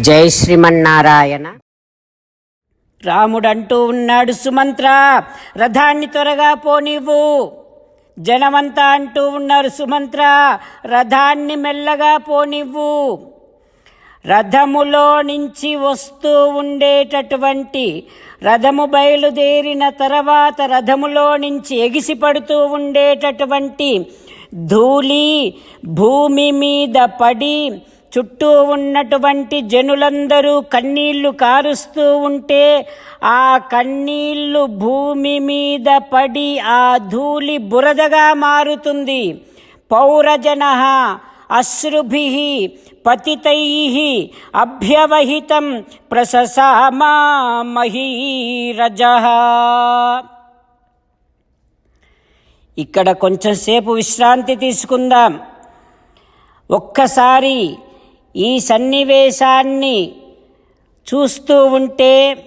జై శ్రీమన్నారాయణ. రాముడంటూ ఉన్నాడు సుమంత్ర రథాన్ని త్వరగా పోనివ్వు జనమంతా అంటూ ఉన్నారు సుమంత్ర రథాన్ని మెల్లగా పోనివ్వు రథములో నుంచి వస్తూ ఉండేటటువంటి రథము బయలుదేరిన తర్వాత రథములో నుంచి ఎగిసి పడుతూ ఉండేటటువంటి ధూళి భూమి మీద పడి చుట్టూ ఉన్నటువంటి జనులందరూ కన్నీళ్ళు కారుస్తూ ఉంటే ఆ కన్నీళ్ళు భూమి మీద పడి ఆ ధూళి బురదగా మారుతుంది. పౌరజన అశ్రుభి పతితై అభ్యవహితం ప్రససామా మహీరజ ఇక్కడ కొంచెం సేపు విశ్రాంతి తీసుకుందాం. ఒక్కసారి ఈ సన్నివేశాన్ని చూస్తూ ఉంటే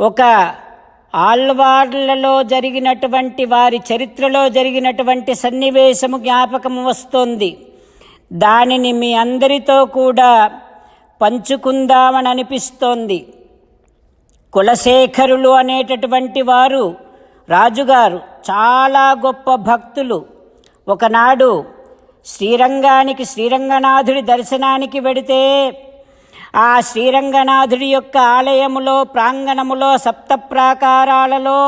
ఒక ఆల్వార్లలో జరిగినటువంటి వారి చరిత్రలో జరిగినటువంటి సన్నివేశము జ్ఞాపకం వస్తోంది. దానిని మీ అందరితో కూడా పంచుకుందామని అనిపిస్తోంది. కులశేఖరులు అనేటటువంటి వారు రాజుగారు చాలా గొప్ప భక్తులు. ఒకనాడు శ్రీరంగానికి శ్రీరంగనాథుడి దర్శనానికి వెడితే ఆ శ్రీరంగనాథుడి యొక్క ఆలయములో ప్రాంగణములో సప్త ప్రాకారాలలో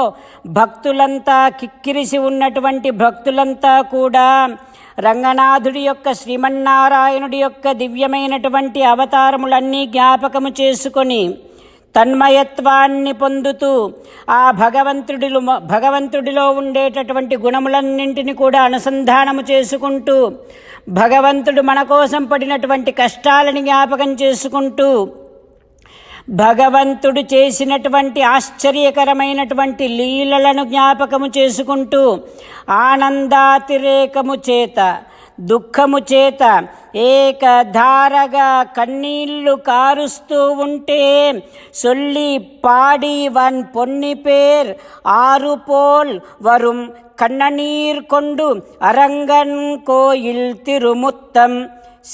భక్తులంతా కిక్కిరిసి ఉన్నటువంటి భక్తులంతా కూడా రంగనాథుడి యొక్క శ్రీమన్నారాయణుడి యొక్క దివ్యమైనటువంటి అవతారములన్నీ జ్ఞాపకము చేసుకొని తన్మయత్వాన్ని పొందుతూ ఆ భగవంతుడిలో భగవంతుడిలో ఉండేటటువంటి గుణములన్నింటిని కూడా అనుసంధానము చేసుకుంటూ భగవంతుడు మన కోసం పడినటువంటి కష్టాలని జ్ఞాపకం చేసుకుంటూ భగవంతుడు చేసినటువంటి ఆశ్చర్యకరమైనటువంటి లీలలను జ్ఞాపకము చేసుకుంటూ ఆనందాతిరేకము చేత దుఃఖము చేత ఏకధారగా కన్నీళ్లు కారుస్తూ ఉంటే సొల్లి పాడి వన్ పొన్ని పేర్ ఆరు పోల్ వரும் கண்ணநீர் கொண்டு அரங்கன் கோயில் திருமுத்தம்.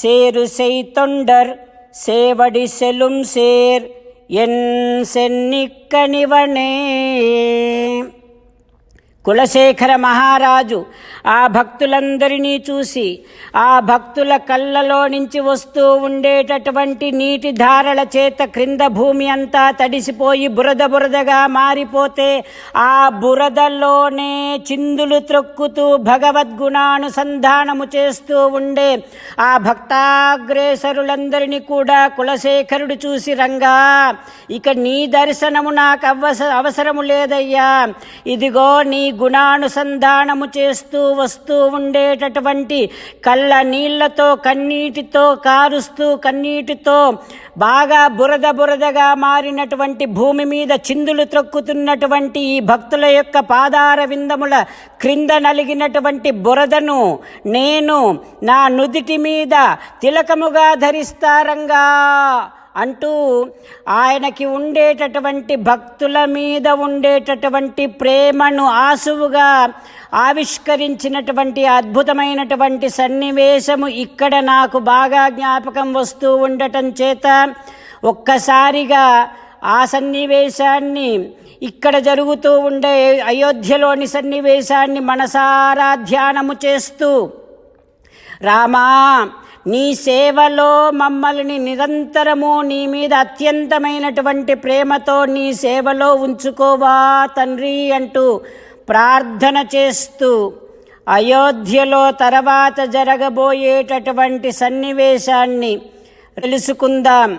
சேரு செய் தொண்டர் சேவடி செலும் சேர் என் சென்னிக்கணிவனே కులశేఖర మహారాజు ఆ భక్తులందరినీ చూసి ఆ భక్తుల కళ్ళలో నుంచి వస్తూ ఉండేటటువంటి నీటి ధారల చేత క్రింద భూమి అంతా తడిసిపోయి బురద బురదగా మారిపోతే ఆ బురదలోనే చిందులు త్రొక్కుతూ భగవద్గుణానుసంధానము చేస్తూ ఉండే ఆ భక్తాగ్రేసరులందరినీ కూడా కులశేఖరుడు చూసి రంగా ఇక నీ దర్శనము నాకు అవస అవసరము లేదయ్యా. ఇదిగో నీ గుణానుసంధానము చేస్తూ వస్తూ ఉండేటటువంటి కళ్ళ నీళ్ళతో కన్నీటితో కారుస్తూ కన్నీటితో బాగా బురద బురదగా మారినటువంటి భూమి మీద చిందులు త్రొక్కుతున్నటువంటి ఈ భక్తుల యొక్క పాదార విందముల క్రింద నలిగినటువంటి బురదను నేను నా నుదిటి మీద తిలకముగా ధరిస్తారంగా అంటూ ఆయనకి ఉండేటటువంటి భక్తుల మీద ఉండేటటువంటి ప్రేమను ఆసువుగా ఆవిష్కరించినటువంటి అద్భుతమైనటువంటి సన్నివేశము ఇక్కడ నాకు బాగా జ్ఞాపకం వస్తూ ఉండటం చేత ఒక్కసారిగా ఆ సన్నివేశాన్ని ఇక్కడ జరుగుతూ ఉండే అయోధ్యలోని సన్నివేశాన్ని మనసారా ధ్యానము చేస్తూ రామా నీ సేవలో మమ్మల్ని నిరంతరము నీ మీద అత్యంతమైనటువంటి ప్రేమతో నీ సేవలో ఉంచుకోవా తండ్రి అంటూ ప్రార్థన చేస్తూ అయోధ్యలో తర్వాత జరగబోయేటటువంటి సన్నివేశాన్ని తెలుసుకుందాం.